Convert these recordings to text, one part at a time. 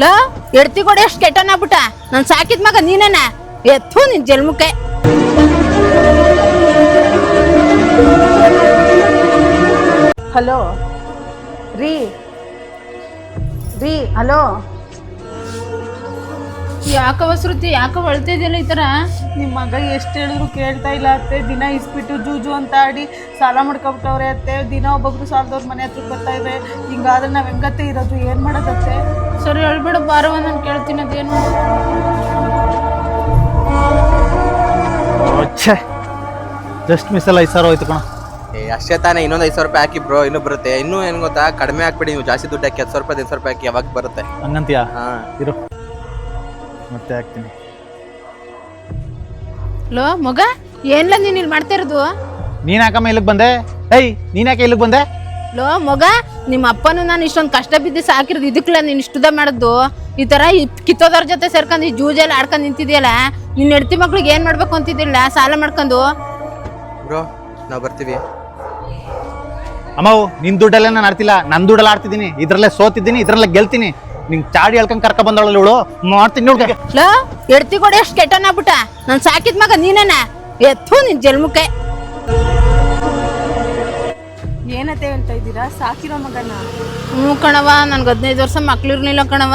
Low, ಎಡ್ತಿ ಕೊಡಿ, ಎಷ್ಟು ಕೆಟ್ಟನಾಗ್ಬಿಟ್ಟ. ನಾನು ಸಾಕಿದ ಮಗ ನೀನೇನ? ಎತ್ತು ನಿನ್ ಜನ್ಮಕ್ಕೆ. ಹಲೋ. ರೀ. ರೀ, ಹಲೋ. ಯಾಕವ ಶ್ರುತಿ ಯಾಕ ಹೊಳ್ತಿದ್ದೀನಿ ಈ ಥರ ನಿಮ್ಮ ಮಗ ಎಷ್ಟು ಹೇಳಿದ್ರು ಕೇಳ್ತಾ ಇಲ್ಲ ಅತ್ತೆ. ದಿನ ಇಸ್ಬಿಟ್ಟು ಜೂಜು ಅಂತ ಆಡಿ ಸಾಲ ಮಾಡ್ಕೊಬಿಟ್ಟವ್ರೆ ಅತ್ತೆ. ದಿನ ಒಬ್ಬೊಬ್ರು ಸಾಲದವ್ರ ಮನೆ ಹತ್ರ ಬರ್ತಾ ಇದೆ ಹಿಂಗಾದ್ರೆ ನಾವು ಹೆಂಗತ್ತೆ ಇರೋದು? ಏನ್ ಮಾಡೋದತ್ತೆ ಸರಿ ಹೇಳ್ಬಿಡು ಬಾರವ ನಾನು ಕೇಳ್ತೀನಿ ಅದೇನು ಛೇ. ಜಸ್ಟ್ ಮಿಸಲ್ ಐದು ಸಾವಿರ ಹೋಯ್ತು ಕಣ. ಏ ಅಷ್ಟೇ ತಾನೇ. ಇನ್ನೊಂದು ಐದು ಸಾವಿರ ರೂಪಾಯಿ ಹಾಕಿ ಬ್ರೋ ಇನ್ನೂ ಬರುತ್ತೆ. ಇನ್ನೂ ಏನು ಗೊತ್ತಾ? ಕಡಿಮೆ ಹಾಕ್ಬಿಡಿ ನೀವು ಜಾಸ್ತಿ ದುಡ್ಡು ಹಾಕಿ ಹತ್ತು ಸಾವಿರ ರೂಪಾಯಿ ಹದಿನೈದು ಸಾವಿರ ರೂಪಾಯಿ ಹಾಕಿ ಯಾವಾಗ ಬರುತ್ತೆ? ಹಂಗಂತೀಯಾ? ಹಾಂ. ಇರು. ಮತ್ತೆ ಹಾಕ್ತೀನಿ. ಲೋ ಮಗ ಏನ್ಲ ನೀನ್ ಇಲ್ಲಿ ಮಾಡ್ತಾ ಇರೋದು? ನೀನ್ ಯಾಕಮ್ಮ ಇಲ್ಲಿಗೆ ಬಂದೆ? ಏಯ್ ನೀನ್ ಯಾಕೆ ಇಲ್ಲಿಗೆ ಬಂದೆ? ಲೋ ಮಗ ನಿಮ್ಮ ಅಪ್ಪನು ನಾನು ಇಷ್ಟೊಂದು ಕಷ್ಟ ಬಿದ್ದು ಸಾಕಿರೋದು ಇದಕ್ಕಲ್ಲ ನೀನು ಇಷ್ಟುದ ಮಾಡೋದು. ಈ ಥರ ಈ ಕಿತ್ತೋದವ್ರ ಜೊತೆ ಸೇರ್ಕೊಂಡು ಈ ಜೂಜೆಲ್ಲ ಆಡ್ಕೊಂಡು ನಿಂತಿದೆಯಲ್ಲ ನಿನ್ನ ಹೆಡ್ತಿ ಮಕ್ಳಿಗೆ ಏನು ಮಾಡ್ಬೇಕು ಅಂತಿದ್ದಿಲ್ಲ ಸಾಲ ಮಾಡ್ಕೊಂಡು? ಬ್ರೋ ನಾವು ಬರ್ತೀವಿ. ಅಮ್ಮವು ನಿನ್ ದುಡ್ಡಲ್ಲೇ ನಾನು ಆಡ್ತಿಲ್ಲ. ನನ್ನ ದುಡ್ಡಲ್ಲಿ ಆಡ್ತಿದ್ದೀನಿ. ಇದ್ರಲ್ಲೇ ಸೋತಿದ್ದೀನಿ ಇದ್ರಲ್ಲೇ ಗೆಲ್ತೀನಿ. ನಿಂಗೆ ಚಾಡಿ ಹೇಳ್ಕೊಂಡ್ ಕರ್ಕ ಬಂದಳಲ್ಲ ಇವಳು? ಮಾಡ್ತೀನಿ ನೋಡ್ಕೆ. ಲೋ ಎಡ್ತಿ ಕೊಡಿ ಎಷ್ಟು ಕೆಟ್ಟನಾಗ್ಬಿಟ್ಟ. ನಾನು ಸಾಕಿದ ಮಗ ನೀನೇನ. ಎತ್ತು ನಿನ್ ಜನ್ಮಕ್ಕೆ. ಏನತ್ತೆ ಅಂತ ಇದ್ದೀರಾ? ಸಾಕಿರೋ ಮಗನ? ಹ್ಞೂ ಕಣವ ನನ್ಗೆ ಹದಿನೈದು ವರ್ಷ ಮಕ್ಳು ಇರಲಿಲ್ಲ ಕಣವ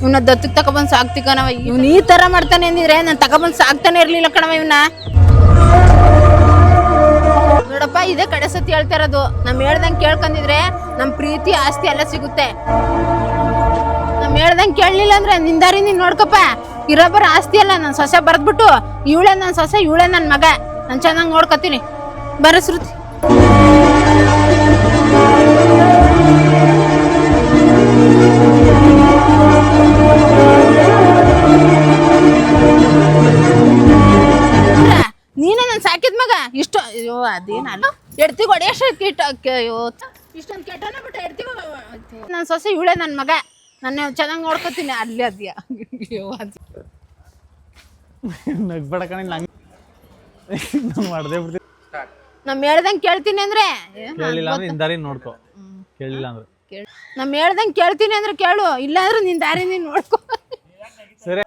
ಇವನ್ನ ದತ್ತಕ್ಕೆ ತಗೊಬಂದು ಸಾಕ್ತಿ ಕಣವ ಇವ್ನು ಈ ಥರ ಮಾಡ್ತಾನೆ ಅಂದಿದ್ರೆ ನಾನು ತಗೊಬಂದು ಸಾಕ್ತಾನೆ ಇರಲಿಲ್ಲ ಕಣವ ಇವನ್ನ ನೋಡಪ್ಪ ಇದೇ ಕಡೆ ಸತಿ ಹೇಳ್ತಾ ಇರೋದು. ನಮ್ ಹೇಳ್ದಂಗೆ ಕೇಳ್ಕೊಂಡಿದ್ರೆ ನಮ್ ಪ್ರೀತಿ ಆಸ್ತಿ ಎಲ್ಲ ಸಿಗುತ್ತೆ. ನಮ್ ಹೇಳ್ದಂಗೆ ಕೇಳಲಿಲ್ಲ ಅಂದ್ರೆ ನಿಂದಾರಿ ನೀನ್ ನೋಡ್ಕಪ್ಪ. ಇರೋಬ್ಬರ ಬರ ಆಸ್ತಿ ಅಲ್ಲ ನನ್ನ ಸೊಸೆ ಬರೆದ್ಬಿಟ್ಟು ಇವಳೆ ನನ್ನ ಸೊಸೆ, ಇವಳೆ ನನ್ನ ಮಗ. ನಾನು ಚೆನ್ನಾಗಿ ನೋಡ್ಕೊತೀನಿ. ಬರ ಶ್ರುತಿ. ನೀನೇ ನಾನು ಸಾಕಿದ ಮಗ? ಇಷ್ಟು, ಅಯ್ಯೋ ಅದೇನಲ್ಲ ಎಡ್ತಿ ಒಡೆಯಷ್ಟು ಕಿಟ್ಟ ಅಯ್ಯೋ ಇಷ್ಟೊಂದು ಕೆಟ್ಟನ ಬಿಟ್ಟ ಎಡ್ತಿ ನನ್ನ ಸೊಸೆ, ಇವಳೆ ನನ್ನ ಮಗ. ನನ್ನ ಚೆನ್ನಾಗಿ ನೋಡ್ಕೊತೀನಿ ಅಲ್ಲಿ ಅದ್ಯಾ? ನಮ್ ಹೇಳ್ದಂಗ್ ನಗ್ಬೇಡ ಕಣ ನಂಗೆ ನಾನು ಮಾಡದೇ ಬಿಡ್ತೀನಿ. ನಮ್ಮ ಹೇಳ್ದಂಗೆ ಕೇಳ್ತೀನಿ ಅಂದ್ರೆ ಏ, ಕೇಳಿಲ್ಲ ಅಂದ್ರೆ ನಿನ್ ದಾರಿ ನೋಡ್ಕೊ. ಕೇಳಿಲ್ಲ ಅಂದ್ರೆ. ಕೇಳ್ ನಮ್ಮ ಹೇಳ್ದಂಗೆ ಕೇಳ್ತೀನಿ ಅಂದ್ರೆ ಕೇಳು ಇಲ್ಲ ಅಂದ್ರೆ ನಿನ್ ದಾರಿ ನೀನ್ ನೋಡ್ಕೋ. ಸರಿ.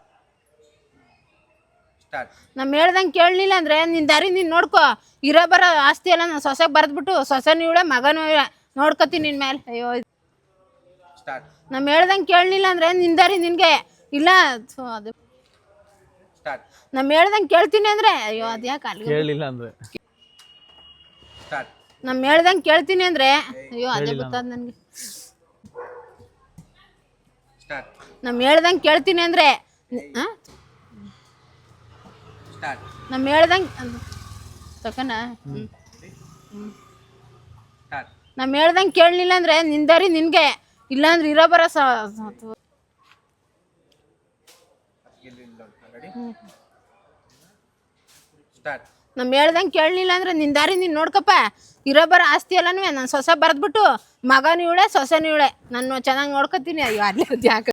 ಸ್ಟಾರ್ಟ್ ನಮ್ಮ ಹೇಳ್ದಂಗೆ ಕೇಳಲಿಲ್ಲ ಅಂದ್ರೆ ನಿನ್ ದಾರಿ ನೀನ್ ನೋಡ್ಕೋ. ಇರೋ ಬರೋ ಆಸ್ತಿ ಎಲ್ಲ ನಾನು ಸೊಸೆಗೆ ಬರೆದ್ಬಿಟ್ಟು ಸೊಸೆನೂ ಇವಳೆ ಮಗನೂ ಇವಳೆ. ನೋಡ್ಕೋತೀನಿ ನಿನ್ ಮೇಲೆ. ಅಯ್ಯೋ ಸ್ಟಾರ್ಟ್ ನಮ್ಮ ಹೇಳ್ದಂಗೆ ಕೇಳಲಿಲ್ಲ ಅಂದ್ರೆ ನಿಂದರಿ ದಾರಿ ನಿನಗೆ. ಇಲ್ಲ ಥು, ಅದು ಸ್ಟಾರ್ಟ್ ನಮ್ಮ ಹೇಳ್ದಂಗೆ ಕೇಳ್ತೀನಿ ಅಂದ್ರೆ ಅಯ್ಯೋ ಅದ್ಯಾಕೆ ಅಲ್ಲಿ ಕೇಳಿಲ್ಲ ಅಂದ್ರೆ. ಸ್ಟಾರ್ಟ್ ನಮ್ಮ ಹೇಳ್ದಂಗೆ ಕೇಳ್ತೀನಿ ಅಂದ್ರೆ ಅಯ್ಯೋ ಅದೇ ಗೊತ್ತಾದ ನನಗೆ. ಸ್ಟಾರ್ಟ್ ನಮ್ಮ ಹೇಳ್ದಂಗೆ ಕೇಳ್ತೀನಿ ಅಂದ್ರೆ ನಮ್ ಸ್ಟಾರ್ಟ್ ನಮ್ಮ ಹೇಳ್ದಂಗೆ ತಕನ? ಸ್ಟಾರ್ಟ್ ನಮ್ಮ ಹೇಳ್ದಂಗೆ ಕೇಳಲಿಲ್ಲ ಅಂದ್ರೆ ನಿಂದರಿ ದಾರಿ ನಿನಗೆ. ಇಲ್ಲಾಂದ್ರೆ ಇರೋ ಬರೋ ನಮ್ ಹೇಳ್ದಂಗ್ ಕೇಳಲಿಲ್ಲ ಅಂದ್ರೆ ನಿನ್ ದಾರಿ ನೀನ್ ನೋಡ್ಕಪ್ಪ. ಇರೋ ಬರ ಆಸ್ತಿ ಎಲ್ಲನೂ ನನ್ನ ಸೊಸೆ ಬರೆದ್ಬಿಟ್ಟು ಮಗನ ಇವಳೆ ಸೊಸೆನೂ ಇವಳೆ. ನಾನು ಚೆನ್ನಾಗಿ ನೋಡ್ಕೊತೀನಿ. ಅಯ್ಯೋ ಅಲ್ಲಿ ಯಾಕೆ?